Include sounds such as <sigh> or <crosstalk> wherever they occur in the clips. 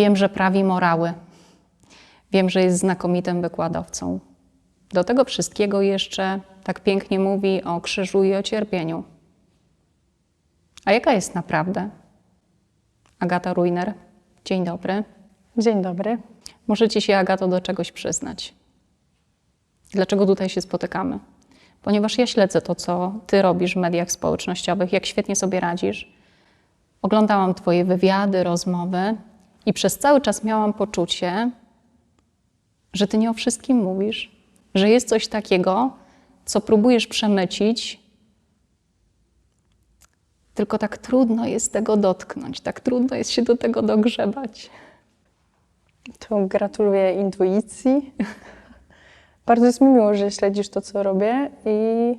Wiem, że prawi morały. Wiem, że jest znakomitym wykładowcą. Do tego wszystkiego jeszcze tak pięknie mówi o krzyżu i o cierpieniu. A jaka jest naprawdę? Agata Ruiner, dzień dobry. Dzień dobry. Możecie się, Agato, do czegoś przyznać. Dlaczego tutaj się spotykamy? Ponieważ ja śledzę to, co ty robisz w mediach społecznościowych, jak świetnie sobie radzisz. Oglądałam twoje wywiady, rozmowy i przez cały czas miałam poczucie, że ty nie o wszystkim mówisz, że jest coś takiego, co próbujesz przemycić, tylko tak trudno jest tego dotknąć, tak trudno jest się do tego dogrzebać. To gratuluję intuicji. <laughs> Bardzo jest mi miło, że śledzisz to, co robię i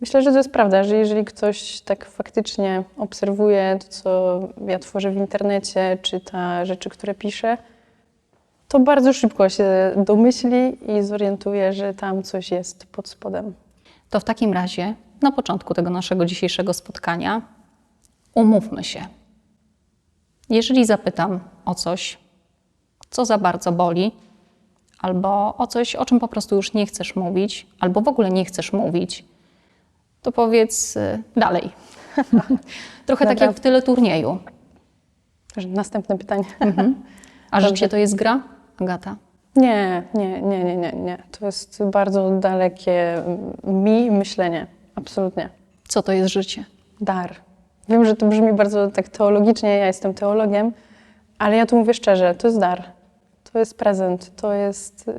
myślę, że to jest prawda, że jeżeli ktoś tak faktycznie obserwuje to, co ja tworzę w internecie, czyta rzeczy, które piszę, to bardzo szybko się domyśli i zorientuje, że tam coś jest pod spodem. To w takim razie, na początku tego naszego dzisiejszego spotkania, umówmy się. Jeżeli zapytam o coś, co za bardzo boli, albo o coś, o czym po prostu już nie chcesz mówić, albo w ogóle nie chcesz mówić, to powiedz y, dalej. <laughs> Trochę tak jak w tyle turnieju. Następne pytanie. A Dobrze. życie to jest gra, Agata? Nie, nie, nie, nie, nie, nie. To jest bardzo dalekie mi myślenie. Absolutnie. Co to jest życie? Dar. Wiem, że to brzmi bardzo tak teologicznie, ja jestem teologiem, ale ja tu mówię szczerze, to jest dar. To jest prezent, to jest y,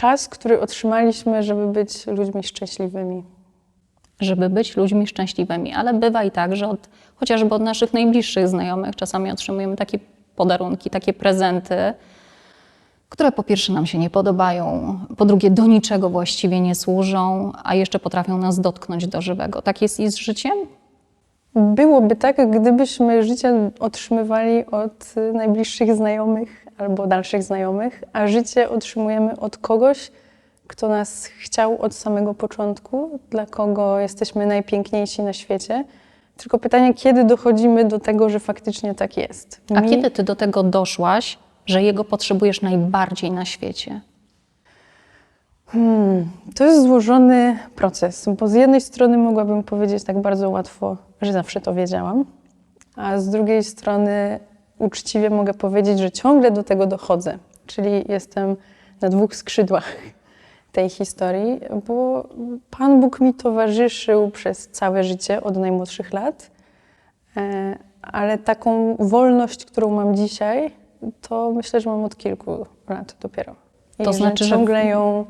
czas, który otrzymaliśmy, żeby być ludźmi szczęśliwymi. żeby być ludźmi szczęśliwymi, ale bywa i tak, że od, chociażby od naszych najbliższych znajomych czasami otrzymujemy takie podarunki, takie prezenty, które po pierwsze nam się nie podobają, po drugie do niczego właściwie nie służą, a jeszcze potrafią nas dotknąć do żywego. Tak jest i z życiem? Byłoby tak, gdybyśmy życie otrzymywali od najbliższych znajomych albo dalszych znajomych, a życie otrzymujemy od kogoś, kto nas chciał od samego początku, dla kogo jesteśmy najpiękniejsi na świecie. Tylko pytanie, kiedy dochodzimy do tego, że faktycznie tak jest. A Mi- kiedy ty do tego doszłaś, że jego potrzebujesz najbardziej na świecie? To jest złożony proces, bo z jednej strony mogłabym powiedzieć tak bardzo łatwo, że zawsze to wiedziałam, a z drugiej strony uczciwie mogę powiedzieć, że ciągle do tego dochodzę. Czyli jestem na dwóch skrzydłach tej historii, bo Pan Bóg mi towarzyszył przez całe życie od najmłodszych lat, e, ale taką wolność, którą mam dzisiaj, to myślę, że mam od kilku lat dopiero. I To znaczy, że- ciągle ją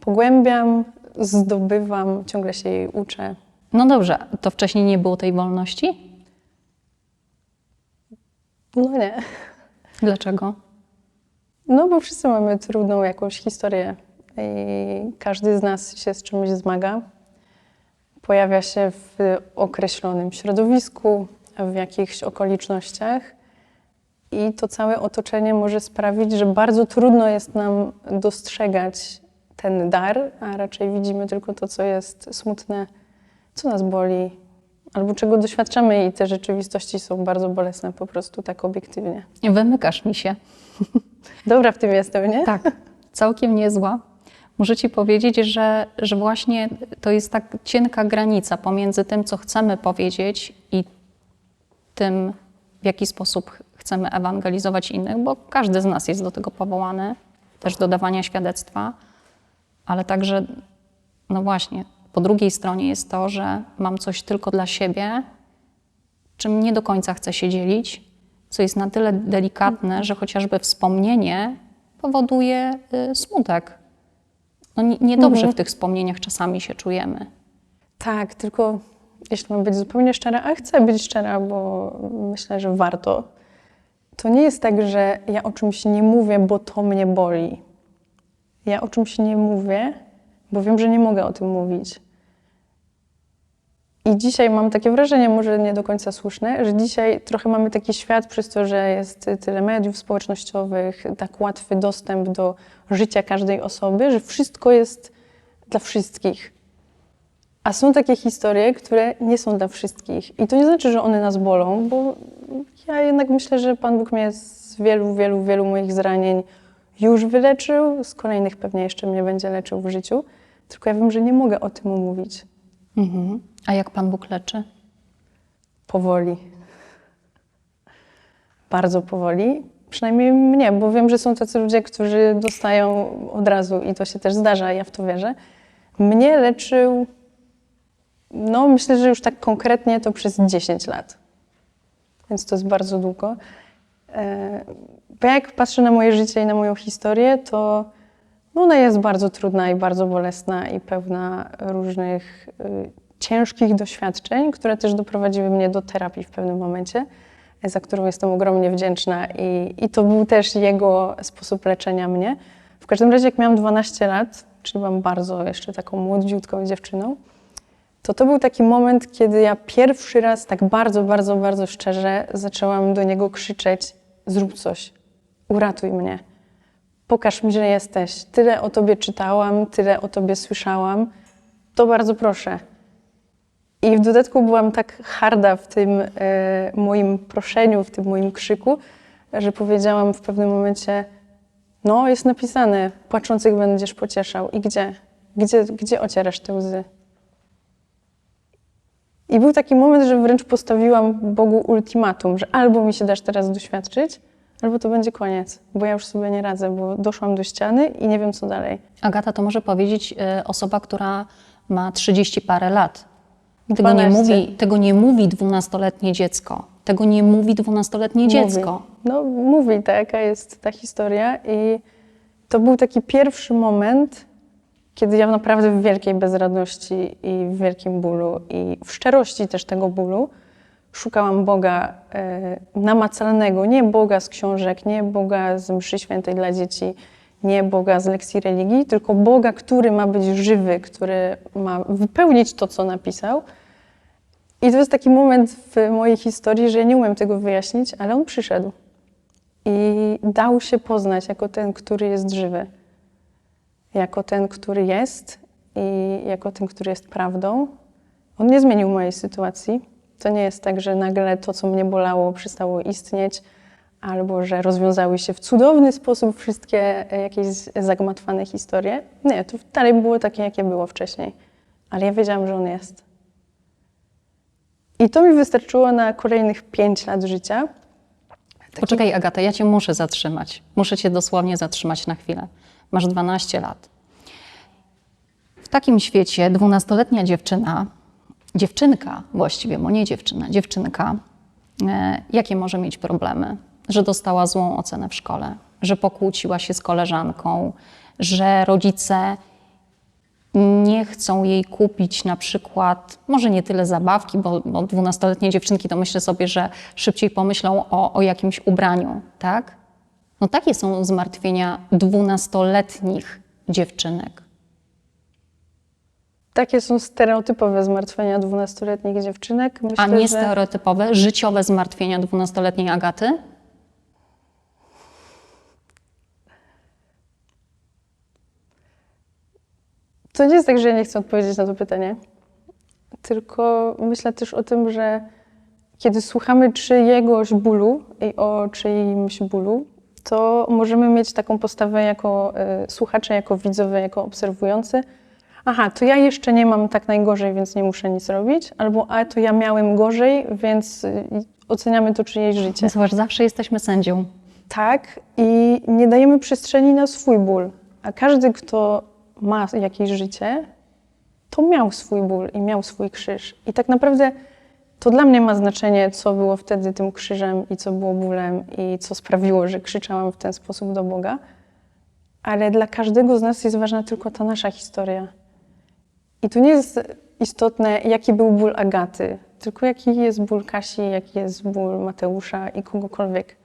pogłębiam, zdobywam, ciągle się jej uczę. No dobrze, to wcześniej nie było tej wolności? No nie. Dlaczego? No bo wszyscy mamy trudną jakąś historię i każdy z nas się z czymś zmaga. Pojawia się w określonym środowisku, w jakichś okolicznościach i to całe otoczenie może sprawić, że bardzo trudno jest nam dostrzegać ten dar, a raczej widzimy tylko to, co jest smutne, co nas boli, albo czego doświadczamy i te rzeczywistości są bardzo bolesne po prostu tak obiektywnie. Wymykasz mi się. Dobra w tym jestem, nie? Tak, całkiem niezła. Muszę Ci powiedzieć, że, że właśnie to jest tak cienka granica pomiędzy tym, co chcemy powiedzieć i tym, w jaki sposób ch- chcemy ewangelizować innych, bo każdy z nas jest do tego powołany, też do dawania świadectwa, ale także, no właśnie, po drugiej stronie jest to, że mam coś tylko dla siebie, czym nie do końca chcę się dzielić, co jest na tyle delikatne, że chociażby wspomnienie powoduje y, smutek. No, nie- niedobrze w tych wspomnieniach czasami się czujemy. Tak, tylko jeśli mam być zupełnie szczera, a chcę być szczera, bo myślę, że warto, to nie jest tak, że ja o czymś nie mówię, bo to mnie boli. Ja o czymś nie mówię, bo wiem, że nie mogę o tym mówić. I dzisiaj mam takie wrażenie, może nie do końca słuszne, że dzisiaj trochę mamy taki świat przez to, że jest tyle mediów społecznościowych, tak łatwy dostęp do życia każdej osoby, że wszystko jest dla wszystkich. A są takie historie, które nie są dla wszystkich. I to nie znaczy, że one nas bolą, bo ja jednak myślę, że Pan Bóg mnie z wielu, wielu, wielu moich zranień już wyleczył, z kolejnych pewnie jeszcze mnie będzie leczył w życiu. Tylko ja wiem, że nie mogę o tym mówić Mhm. A jak Pan Bóg leczy? powoli. Bardzo powoli. Przynajmniej mnie, bo wiem, że są tacy ludzie, którzy dostają od razu i to się też zdarza, ja w to wierzę. Mnie leczył, no myślę, że już tak konkretnie to przez 10 lat. Więc to jest bardzo długo. E, Bo jak patrzę na moje życie i na moją historię, to ona jest bardzo trudna i bardzo bolesna i pełna różnych y, ciężkich doświadczeń, które też doprowadziły mnie do terapii w pewnym momencie, za którą jestem ogromnie wdzięczna i, i to był też jego sposób leczenia mnie. W każdym razie, jak miałam 12 lat, czyli byłam bardzo jeszcze taką młodziutką dziewczyną, to to był taki moment, kiedy ja pierwszy raz tak bardzo, bardzo, bardzo szczerze zaczęłam do niego krzyczeć: zrób coś, uratuj mnie, pokaż mi, że jesteś. Tyle o tobie czytałam, tyle o tobie słyszałam, to bardzo proszę. I w dodatku byłam tak harda w tym e, moim proszeniu, w tym moim krzyku, że powiedziałam w pewnym momencie: No, jest napisane, płaczących będziesz pocieszał. I gdzie? Gdzie, gdzie ocierasz te łzy? I był taki moment, że wręcz postawiłam Bogu ultimatum, że albo mi się dasz teraz doświadczyć, albo to będzie koniec, bo ja już sobie nie radzę, bo doszłam do ściany i nie wiem, co dalej. Agata to może powiedzieć y, osoba, która ma 30 parę lat. Tego nie, 12. mówi, tego nie mówi dwunastoletnie dziecko. Tego nie mówi dwunastoletnie dziecko. Mówi. No, mówi ta, jaka jest ta historia. I to był taki pierwszy moment, kiedy ja naprawdę w wielkiej bezradności i w wielkim bólu i w szczerości też tego bólu szukałam Boga e, namacalnego, nie Boga z książek, nie Boga z mszy świętej dla dzieci, nie Boga z lekcji religii, tylko Boga, który ma być żywy, który ma wypełnić to, co napisał. I to jest taki moment w mojej historii, że ja nie umiem tego wyjaśnić, ale on przyszedł i dał się poznać jako ten, który jest żywy, jako ten, który jest i jako ten, który jest prawdą. On nie zmienił mojej sytuacji. To nie jest tak, że nagle to, co mnie bolało, przestało istnieć, albo że rozwiązały się w cudowny sposób wszystkie e, jakieś zagmatwane historie. Nie, to dalej było takie, jakie było wcześniej. Ale ja wiedziałam, że on jest. I to mi wystarczyło na kolejnych pięć lat życia. Taki- Poczekaj, Agata, ja cię muszę zatrzymać. Muszę cię dosłownie zatrzymać na chwilę. Masz 12 lat. W takim świecie dwunastoletnia dziewczyna, dziewczynka właściwie, bo nie dziewczyna, dziewczynka, e, jakie może mieć problemy? Że dostała złą ocenę w szkole, że pokłóciła się z koleżanką, że rodzice nie chcą jej kupić na przykład, może nie tyle zabawki, bo, bo 12-letnie dziewczynki to myślę sobie, że szybciej pomyślą o, o jakimś ubraniu, tak? No takie są zmartwienia 12-letnich dziewczynek. Takie są stereotypowe zmartwienia dwunastoletnich dziewczynek. Myślę, A nie że stereotypowe, życiowe zmartwienia 12-letniej Agaty? to nie jest tak, że ja nie chcę odpowiedzieć na to pytanie. Tylko myślę też o tym, że kiedy słuchamy czyjegoś bólu i o czyimś bólu, to możemy mieć taką postawę jako y, słuchacze, jako widzowie, jako obserwujący. Aha, to ja jeszcze nie mam tak najgorzej, więc nie muszę nic robić. Albo a to ja miałem gorzej, więc y, oceniamy to czyjeś życie. Zobacz, zawsze jesteśmy sędzią. Tak, i nie dajemy przestrzeni na swój ból. A każdy, kto ma jakieś życie, to miał swój ból i miał swój krzyż. I tak naprawdę to dla mnie ma znaczenie, co było wtedy tym krzyżem i co było bólem i co sprawiło, że krzyczałam w ten sposób do Boga. Ale dla każdego z nas jest ważna tylko ta nasza historia. I tu nie jest istotne, jaki był ból Agaty, tylko jaki jest ból Kasi, jaki jest ból Mateusza i kogokolwiek.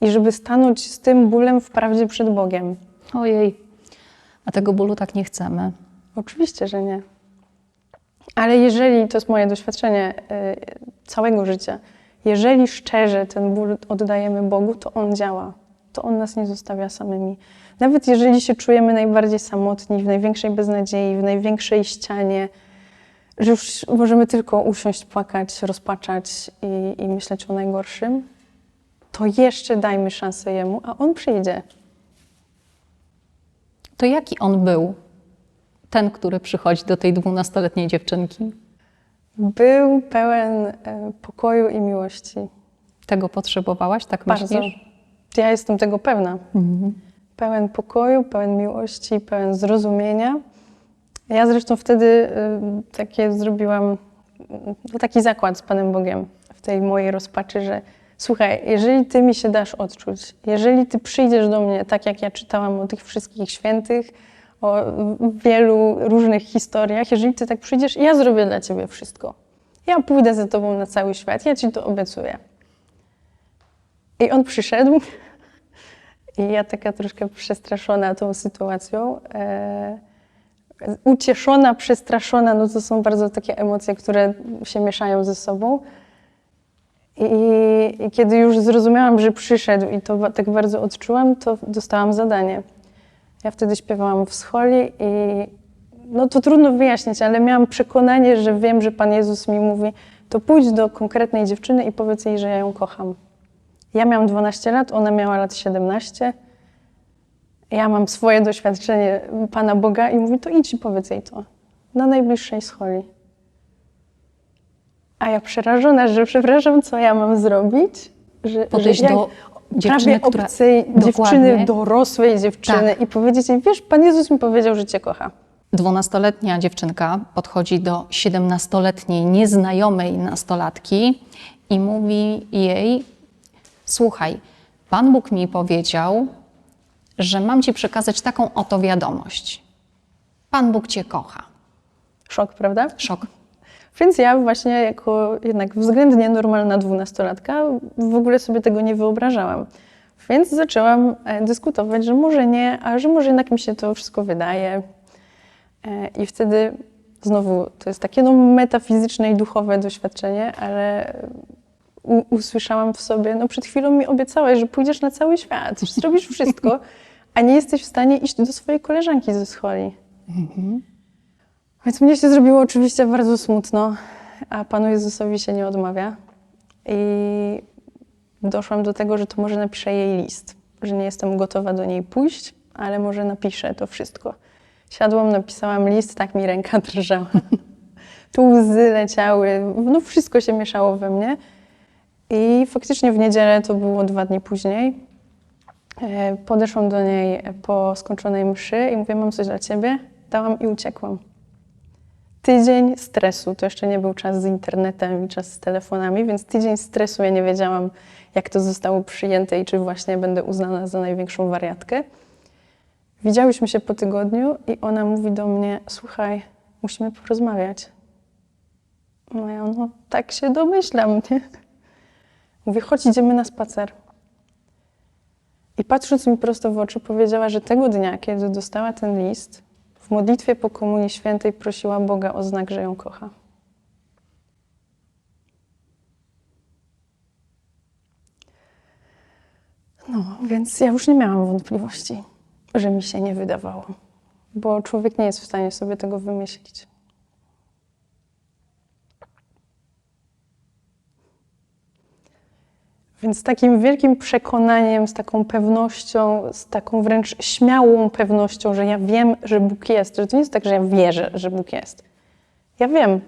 I żeby stanąć z tym bólem w prawdzie przed Bogiem. Ojej, a tego bólu tak nie chcemy. Oczywiście, że nie. Ale jeżeli, to jest moje doświadczenie y, całego życia, jeżeli szczerze ten ból oddajemy Bogu, to On działa. To On nas nie zostawia samymi. Nawet jeżeli się czujemy najbardziej samotni, w największej beznadziei, w największej ścianie, że już możemy tylko usiąść, płakać, rozpaczać i, i myśleć o najgorszym, to jeszcze dajmy szansę jemu, a on przyjdzie. To jaki on był, ten, który przychodzi do tej dwunastoletniej dziewczynki? Był pełen e, pokoju i miłości. Tego potrzebowałaś, tak Bardzo. myślisz? Ja jestem tego pewna. Pełen pokoju, pełen miłości, pełen zrozumienia. Ja zresztą wtedy y, takie zrobiłam, no taki zakład z Panem Bogiem w tej mojej rozpaczy, że słuchaj, jeżeli Ty mi się dasz odczuć, jeżeli Ty przyjdziesz do mnie, tak jak ja czytałam o tych wszystkich świętych, o wielu różnych historiach, jeżeli Ty tak przyjdziesz, ja zrobię dla Ciebie wszystko. Ja pójdę za Tobą na cały świat, ja Ci to obiecuję. I on przyszedł. I ja taka troszkę przestraszona tą sytuacją. E, ucieszona, przestraszona, no to są bardzo takie emocje, które się mieszają ze sobą. I, I kiedy już zrozumiałam, że przyszedł i to tak bardzo odczułam, to dostałam zadanie. Ja wtedy śpiewałam w scholi i no to trudno wyjaśnić, ale miałam przekonanie, że wiem, że Pan Jezus mi mówi, to pójdź do konkretnej dziewczyny i powiedz jej, że ja ją kocham. Ja miałam 12 lat, ona miała lat 17. Ja mam swoje doświadczenie Pana Boga i mówi, to idź i powiedz jej to na najbliższej scholi. A ja przerażona, że przepraszam, co ja mam zrobić? Że, Podejść że do dziewczyny, prawie która- obcej dziewczyny, Dokładnie. dorosłej dziewczyny Tak. i powiedzieć jej, wiesz, Pan Jezus mi powiedział, że Cię kocha. Dwunastoletnia dziewczynka podchodzi do siedemnastoletniej nieznajomej nastolatki i mówi jej: Słuchaj, Pan Bóg mi powiedział, że mam ci przekazać taką oto wiadomość. Pan Bóg cię kocha. Szok, prawda? Szok. Więc ja właśnie jako jednak względnie normalna dwunastolatka w ogóle sobie tego nie wyobrażałam. Więc zaczęłam e, dyskutować, że może nie, a że może jednak mi się to wszystko wydaje. E, I wtedy znowu to jest takie no, metafizyczne i duchowe doświadczenie, ale usłyszałam w sobie, no przed chwilą mi obiecałaś, że pójdziesz na cały świat, że zrobisz wszystko, a nie jesteś w stanie iść do swojej koleżanki ze scholi. Więc mnie się zrobiło oczywiście bardzo smutno, a Panu Jezusowi się nie odmawia. I doszłam do tego, że to może napiszę jej list, że nie jestem gotowa do niej pójść, ale może napiszę to wszystko. Siadłam, napisałam list, tak mi ręka drżała. <laughs> Tu łzy leciały, no wszystko się mieszało we mnie. I faktycznie w niedzielę, to było dwa dni później, e, podeszłam do niej po skończonej mszy i mówię, mam coś dla ciebie. Dałam i uciekłam tydzień stresu. To jeszcze nie był czas z internetem i czas z telefonami, więc tydzień stresu. Ja nie wiedziałam, jak to zostało przyjęte i czy właśnie będę uznana za największą wariatkę. Widziałyśmy się po tygodniu i ona mówi do mnie: Słuchaj, musimy porozmawiać. No ja, no tak się domyślam, nie? Mówię, chodź, idziemy na spacer. I patrząc mi prosto w oczy, powiedziała, że tego dnia, kiedy dostała ten list, w modlitwie po Komunii Świętej prosiła Boga o znak, że ją kocha. No, więc ja już nie miałam wątpliwości, że mi się nie wydawało, bo człowiek nie jest w stanie sobie tego wymyślić. Więc z takim wielkim przekonaniem, z taką pewnością, z taką wręcz śmiałą pewnością, że ja wiem, że Bóg jest, że to nie jest tak, że ja wierzę, że Bóg jest. Ja wiem,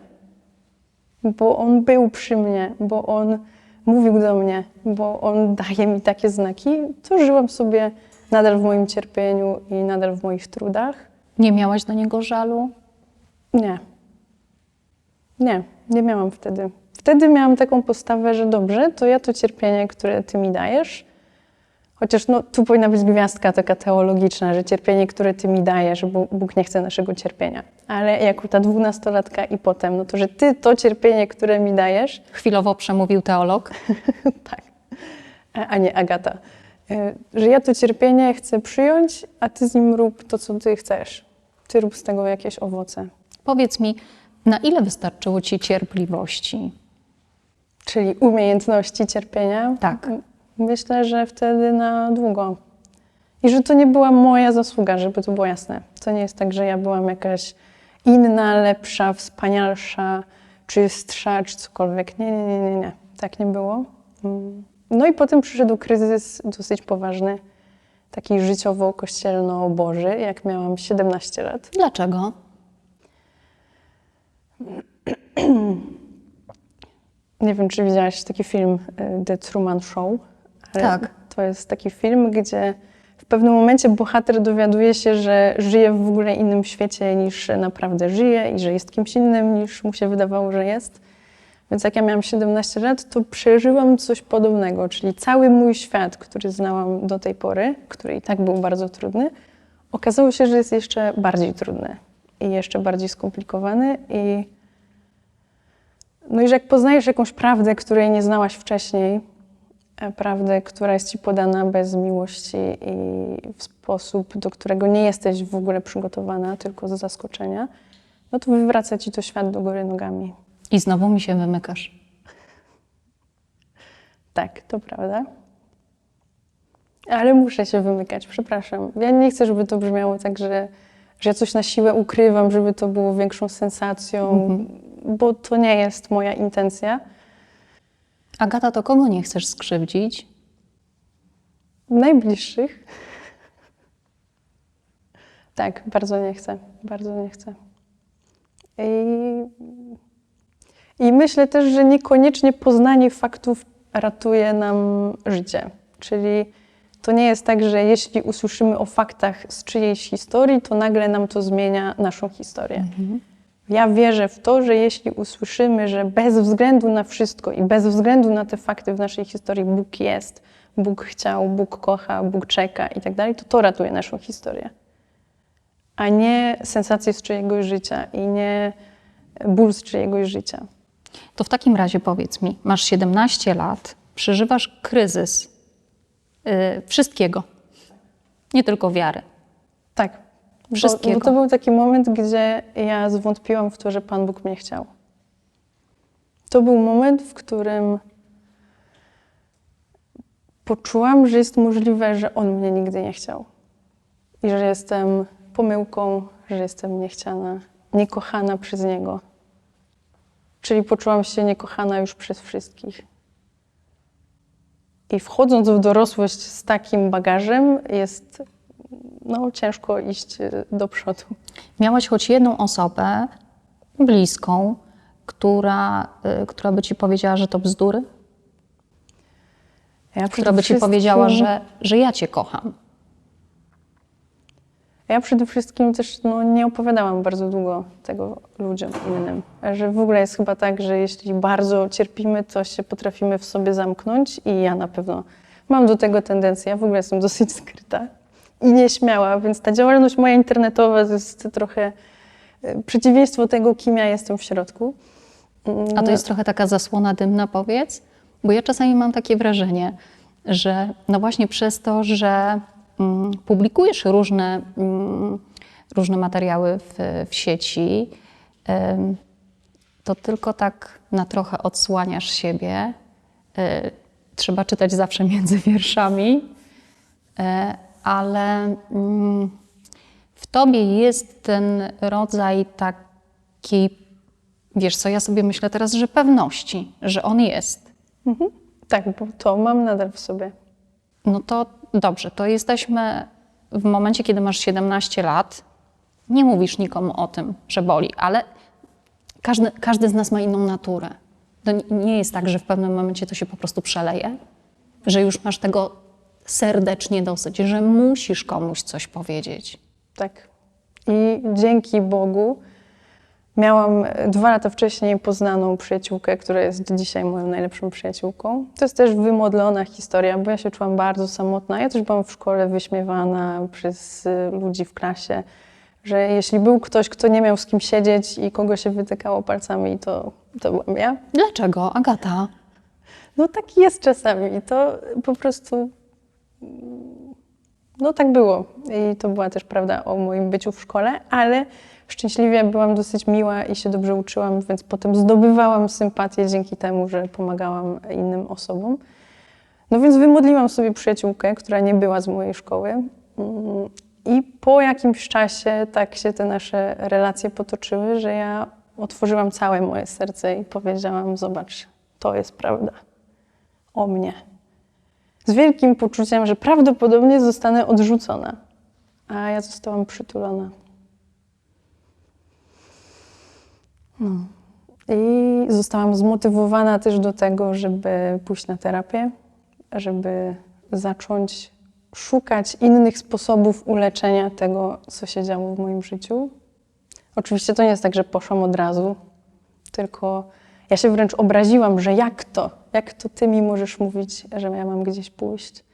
bo On był przy mnie, bo On mówił do mnie, bo On daje mi takie znaki, to żyłam sobie nadal w moim cierpieniu i nadal w moich trudach. Nie miałaś do niego żalu? Nie. Nie, nie miałam wtedy. Wtedy miałam taką postawę, że dobrze, to ja to cierpienie, które ty mi dajesz, chociaż no, tu powinna być gwiazdka taka teologiczna, że cierpienie, które ty mi dajesz, bo Bóg nie chce naszego cierpienia. Ale jako ta dwunastolatka i potem, no to, że ty to cierpienie, które mi dajesz, Chwilowo przemówił teolog. <laughs> tak, a nie Agata, y, że ja to cierpienie chcę przyjąć, a ty z nim rób to, co ty chcesz. Ty rób z tego jakieś owoce. Powiedz mi, na ile wystarczyło ci cierpliwości? Czyli umiejętności cierpienia? Tak. Myślę, że wtedy na długo. I że to nie była moja zasługa, żeby to było jasne. To nie jest tak, że ja byłam jakaś inna, lepsza, wspanialsza, czystsza, czy cokolwiek. Nie, nie, nie, nie, nie. Tak nie było. Mm. No i potem przyszedł kryzys dosyć poważny, taki życiowo-kościelno-boży, jak miałam 17 lat. Dlaczego? <clears throat> Nie wiem, czy widziałaś taki film y, The Truman Show. Tak. To jest taki film, gdzie w pewnym momencie bohater dowiaduje się, że żyje w ogóle innym świecie niż naprawdę żyje i że jest kimś innym niż mu się wydawało, że jest. Więc jak ja miałam 17 lat, to przeżyłam coś podobnego, czyli cały mój świat, który znałam do tej pory, który i tak był bardzo trudny, okazało się, że jest jeszcze bardziej trudny i jeszcze bardziej skomplikowany i no i że jak poznajesz jakąś prawdę, której nie znałaś wcześniej, e, prawdę, która jest ci podana bez miłości i w sposób, do którego nie jesteś w ogóle przygotowana, tylko z zaskoczenia, no to wywraca ci to świat do góry nogami. I znowu mi się wymykasz. Tak, to prawda. Ale muszę się wymykać, przepraszam. Ja nie chcę, żeby to brzmiało tak, że, że ja coś na siłę ukrywam, żeby to było większą sensacją, bo to nie jest moja intencja. Agata, to kogo nie chcesz skrzywdzić? Najbliższych. <laughs> Tak, bardzo nie chcę. Bardzo nie chcę. I, I myślę też, że niekoniecznie poznanie faktów ratuje nam życie. Czyli to nie jest tak, że jeśli usłyszymy o faktach z czyjejś historii, to nagle nam to zmienia naszą historię. Ja wierzę w to, że jeśli usłyszymy, że bez względu na wszystko i bez względu na te fakty w naszej historii Bóg jest, Bóg chciał, Bóg kocha, Bóg czeka i tak dalej, to to ratuje naszą historię. A nie sensacje z czyjegoś życia i nie ból z czyjegoś życia. To w takim razie powiedz mi, masz 17 lat, przeżywasz kryzys y, wszystkiego, nie tylko wiary. Tak. Bo, Wszystkiego. bo to był taki moment, gdzie ja zwątpiłam w to, że Pan Bóg mnie chciał. To był moment, w którym poczułam, że jest możliwe, że On mnie nigdy nie chciał. I że jestem pomyłką, że jestem niechciana, niekochana przez Niego. Czyli poczułam się niekochana już przez wszystkich. I wchodząc w dorosłość z takim bagażem, jest no, ciężko iść y, do przodu. Miałaś choć jedną osobę bliską, która, y, która by ci powiedziała, że to bzdury? Ja Która by ci powiedziała, że, że ja cię kocham? Ja przede wszystkim też no, nie opowiadałam bardzo długo tego ludziom innym. Że w ogóle jest chyba tak, że jeśli bardzo cierpimy, to się potrafimy w sobie zamknąć i ja na pewno mam do tego tendencję. Ja w ogóle jestem dosyć skryta i nieśmiała, więc ta działalność moja internetowa to jest trochę y, przeciwieństwo tego, kim ja jestem w środku. A to jest trochę taka zasłona dymna, powiedz? Bo ja czasami mam takie wrażenie, że no właśnie przez to, że mm, publikujesz różne, mm, różne materiały w, w sieci, to tylko tak na trochę odsłaniasz siebie. Y, trzeba czytać zawsze między <laughs> wierszami, y, ale mm, w tobie jest ten rodzaj takiej Wiesz co, ja sobie myślę teraz, że pewności, że on jest. Mhm. Tak, bo to mam nadal w sobie. No to dobrze, to jesteśmy w momencie, kiedy masz 17 lat. Nie mówisz nikomu o tym, że boli, ale każdy, każdy z nas ma inną naturę. To nie- nie jest tak, że w pewnym momencie to się po prostu przeleje, że już masz tego serdecznie dosyć, że musisz komuś coś powiedzieć. Tak. I dzięki Bogu miałam dwa lata wcześniej poznaną przyjaciółkę, która jest dzisiaj moją najlepszą przyjaciółką. To jest też wymodlona historia, bo ja się czułam bardzo samotna. Ja też byłam w szkole wyśmiewana przez y, ludzi w klasie, że jeśli był ktoś, kto nie miał z kim siedzieć i kogo się wytykało palcami, to, to byłam ja. Dlaczego, Agata? No tak jest czasami. To po prostu. No tak było. I to była też prawda o moim byciu w szkole, ale szczęśliwie byłam dosyć miła i się dobrze uczyłam, więc potem zdobywałam sympatię dzięki temu, że pomagałam innym osobom. No więc wymodliłam sobie przyjaciółkę, która nie była z mojej szkoły. Mm, I po jakimś czasie tak się te nasze relacje potoczyły, że ja otworzyłam całe moje serce i powiedziałam: Zobacz, to jest prawda o mnie. Z wielkim poczuciem, że prawdopodobnie zostanę odrzucona, a ja zostałam przytulona. No. I zostałam zmotywowana też do tego, żeby pójść na terapię, żeby zacząć szukać innych sposobów uleczenia tego, co się działo w moim życiu. Oczywiście to nie jest tak, że poszłam od razu, tylko ja się wręcz obraziłam, że jak to? Jak to ty mi możesz mówić, że ja mam gdzieś pójść?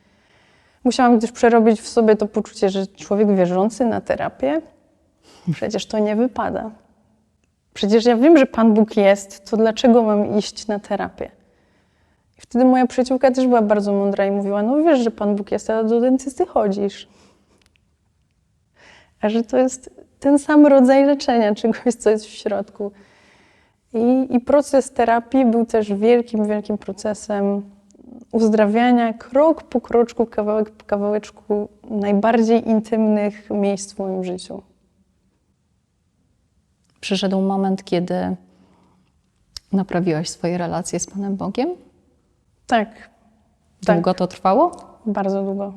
Musiałam też przerobić w sobie to poczucie, że człowiek wierzący na terapię, przecież to nie wypada. Przecież ja wiem, że Pan Bóg jest, to dlaczego mam iść na terapię? I wtedy moja przyjaciółka też była bardzo mądra i mówiła: No wiesz, że Pan Bóg jest, ale do dentysty chodzisz. A że to jest ten sam rodzaj leczenia, czegoś, co jest w środku. I, I proces terapii był też wielkim, wielkim procesem uzdrawiania krok po kroczku, kawałek po kawałeczku najbardziej intymnych miejsc w moim życiu. Przyszedł moment, kiedy naprawiłaś swoje relacje z Panem Bogiem? Tak, Tak. Długo to trwało? bardzo długo.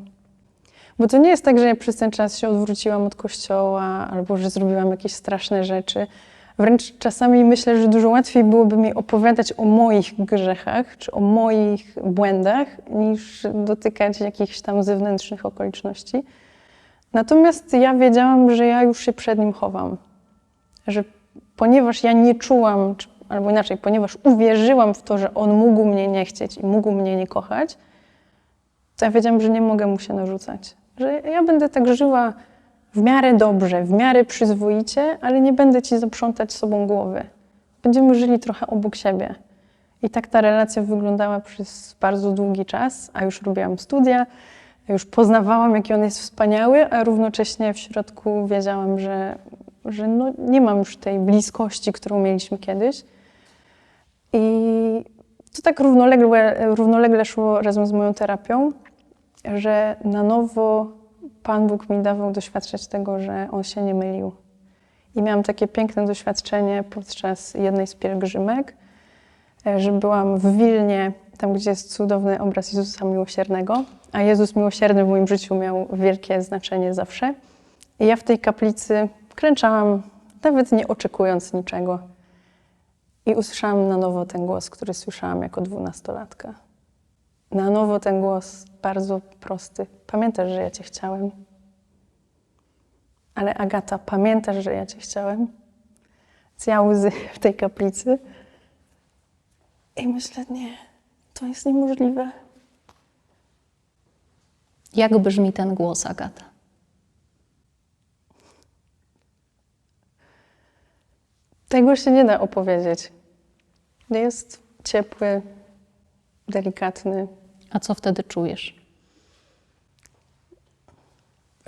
Bo to nie jest tak, że ja przez ten czas się odwróciłam od kościoła albo że zrobiłam jakieś straszne rzeczy. Wręcz czasami myślę, że dużo łatwiej byłoby mi opowiadać o moich grzechach czy o moich błędach, niż dotykać jakichś tam zewnętrznych okoliczności. Natomiast ja wiedziałam, że ja już się przed nim chowam. Że ponieważ ja nie czułam, albo inaczej, ponieważ uwierzyłam w to, że on mógł mnie nie chcieć i mógł mnie nie kochać, to ja wiedziałam, że nie mogę mu się narzucać. Że ja będę tak żyła w miarę dobrze, w miarę przyzwoicie, ale nie będę ci zaprzątać sobą głowy. Będziemy żyli trochę obok siebie. I tak ta relacja wyglądała przez bardzo długi czas, a już robiłam studia, już poznawałam, jaki on jest wspaniały, a równocześnie w środku wiedziałam, że, że no nie mam już tej bliskości, którą mieliśmy kiedyś. I to tak równolegle, równolegle szło razem z moją terapią, że na nowo Pan Bóg mi dawał doświadczać tego, że On się nie mylił. I miałam takie piękne doświadczenie podczas jednej z pielgrzymek, e, że byłam w Wilnie, tam gdzie jest cudowny obraz Jezusa Miłosiernego, a Jezus Miłosierny w moim życiu miał wielkie znaczenie zawsze. I ja w tej kaplicy klęczałam, nawet nie oczekując niczego. I usłyszałam na nowo ten głos, który słyszałam jako dwunastolatka. Na nowo ten głos bardzo prosty. Pamiętasz, że ja cię chciałem? Ale Agata, pamiętasz, że ja cię chciałem? Z ja łzy w tej kaplicy. I myślę, nie, to jest niemożliwe. Jak brzmi ten głos, Agata? Tego się nie da opowiedzieć. Jest ciepły, delikatny, A co wtedy czujesz?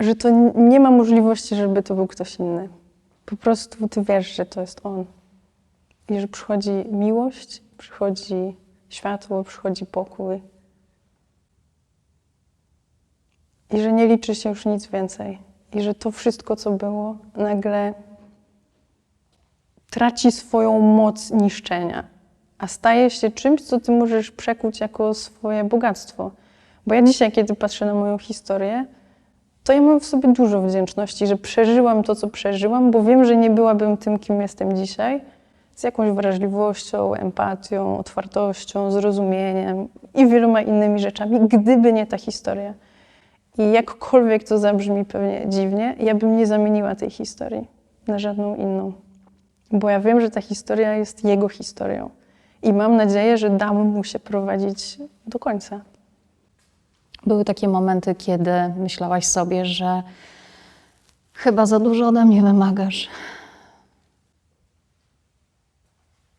że to nie ma możliwości, żeby to był ktoś inny. Po prostu ty wiesz, że to jest on. I że przychodzi miłość, przychodzi światło, przychodzi pokój. I że nie liczy się już nic więcej. I że to wszystko, co było, nagle traci swoją moc niszczenia, a staje się czymś, co ty możesz przekuć jako swoje bogactwo. Bo ja dzisiaj, kiedy patrzę na moją historię, to ja mam w sobie dużo wdzięczności, że przeżyłam to, co przeżyłam, bo wiem, że nie byłabym tym, kim jestem dzisiaj, z jakąś wrażliwością, empatią, otwartością, zrozumieniem i wieloma innymi rzeczami, gdyby nie ta historia. I jakkolwiek to zabrzmi pewnie dziwnie, ja bym nie zamieniła tej historii na żadną inną. Bo ja wiem, że ta historia jest jego historią. I mam nadzieję, że dam mu się prowadzić do końca. Były takie momenty, kiedy myślałaś sobie, że chyba za dużo ode mnie wymagasz.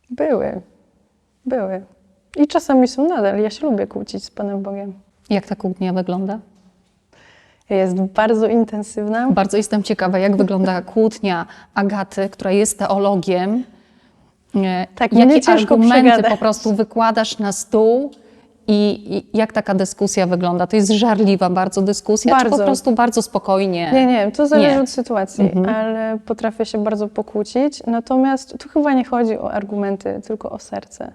Były. Były. I czasami są nadal. Ja się lubię kłócić z Panem Bogiem. Jak ta kłótnia wygląda? Jest bardzo intensywna. Bardzo jestem ciekawa, jak wygląda kłótnia Agaty, która jest teologiem. E, Tak, Jakie argumenty przegadać. po prostu wykładasz na stół I, I jak taka dyskusja wygląda? To jest żarliwa bardzo dyskusja, czy po Bardzo. prostu bardzo spokojnie? Nie, nie, to zależy Nie. od sytuacji, ale potrafię się bardzo pokłócić. Natomiast tu chyba nie chodzi o argumenty, tylko o serce.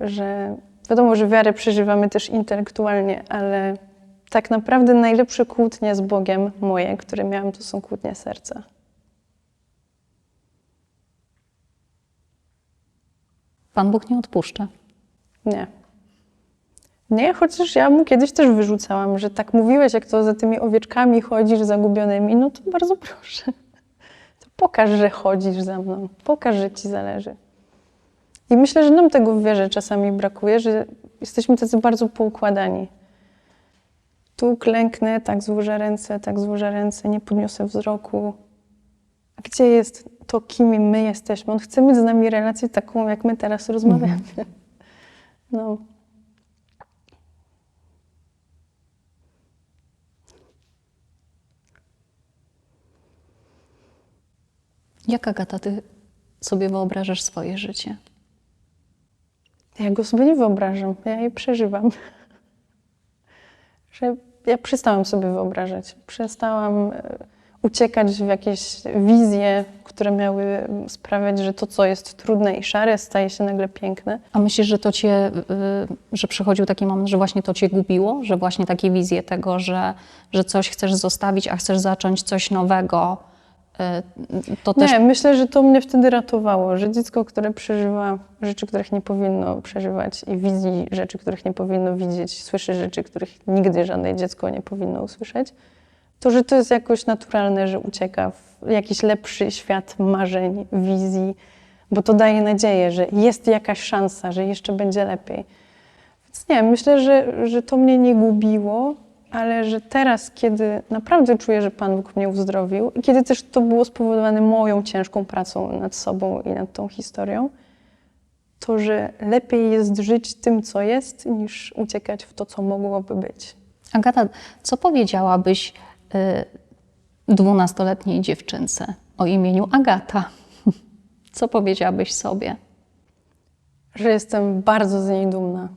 Że wiadomo, że wiarę przeżywamy też intelektualnie, ale tak naprawdę najlepsze kłótnie z Bogiem moje, które miałam, to są kłótnie serca. Pan Bóg nie odpuszcza. Nie. Nie, chociaż ja mu kiedyś też wyrzucałam, że tak mówiłeś, jak to za tymi owieczkami chodzisz zagubionymi, no to bardzo proszę. To pokaż, że chodzisz za mną. Pokaż, że ci zależy. I myślę, że nam tego w wierze czasami brakuje, że jesteśmy tacy bardzo poukładani. Tu klęknę, tak złożę ręce, tak złożę ręce, nie podniosę wzroku. Gdzie jest to, kim my jesteśmy? On chce mieć z nami relację taką, jak my teraz rozmawiamy. <laughs> No. Jak Agata, ty sobie wyobrażasz swoje życie? Ja go sobie nie wyobrażam, ja je przeżywam. <laughs> Że ja przestałam sobie wyobrażać. Przestałam e, uciekać w jakieś wizje, które miały sprawiać, że to, co jest trudne i szare, staje się nagle piękne. A myślisz, że to cię, y, że przychodził taki moment, że właśnie to cię gubiło? Że właśnie takie wizje tego, że, że coś chcesz zostawić, a chcesz zacząć coś nowego, y, to też Nie, myślę, że to mnie wtedy ratowało, że dziecko, które przeżywa rzeczy, których nie powinno przeżywać i widzi rzeczy, których nie powinno widzieć, słyszy rzeczy, których nigdy żadne dziecko nie powinno usłyszeć, to że to jest jakoś naturalne, że ucieka w jakiś lepszy świat marzeń, wizji, bo to daje nadzieję, że jest jakaś szansa, że jeszcze będzie lepiej. Więc nie, myślę, że, że to mnie nie gubiło, ale że teraz, kiedy naprawdę czuję, że Pan Bóg mnie uzdrowił i kiedy też to było spowodowane moją ciężką pracą nad sobą i nad tą historią, to że lepiej jest żyć tym, co jest, niż uciekać w to, co mogłoby być. Agata, co powiedziałabyś dwunastoletniej dziewczynce o imieniu Agata? <laughs> Co powiedziałabyś sobie? Że jestem bardzo z niej dumna,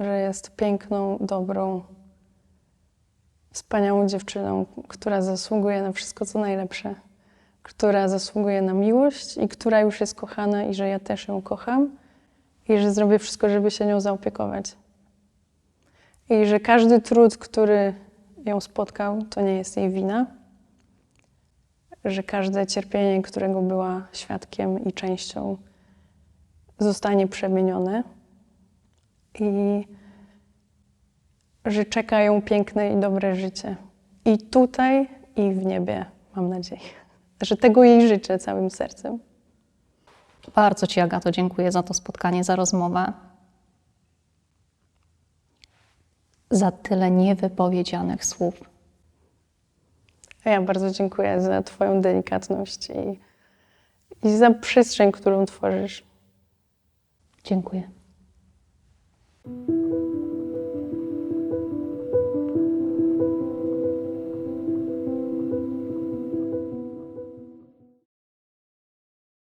że jest piękną, dobrą, wspaniałą dziewczyną, która zasługuje na wszystko, co najlepsze, która zasługuje na miłość i która już jest kochana i że ja też ją kocham i że zrobię wszystko, żeby się nią zaopiekować. I że każdy trud, który ją spotkał, to nie jest jej wina, że każde cierpienie, którego była świadkiem i częścią, zostanie przemienione i że czeka ją piękne i dobre życie. I tutaj, i w niebie, mam nadzieję. <laughs> Że tego jej życzę całym sercem. Bardzo Ci, Agato, dziękuję za to spotkanie, za rozmowę. Za tyle niewypowiedzianych słów. Ja bardzo dziękuję za Twoją delikatność i, i za przestrzeń, którą tworzysz. Dziękuję.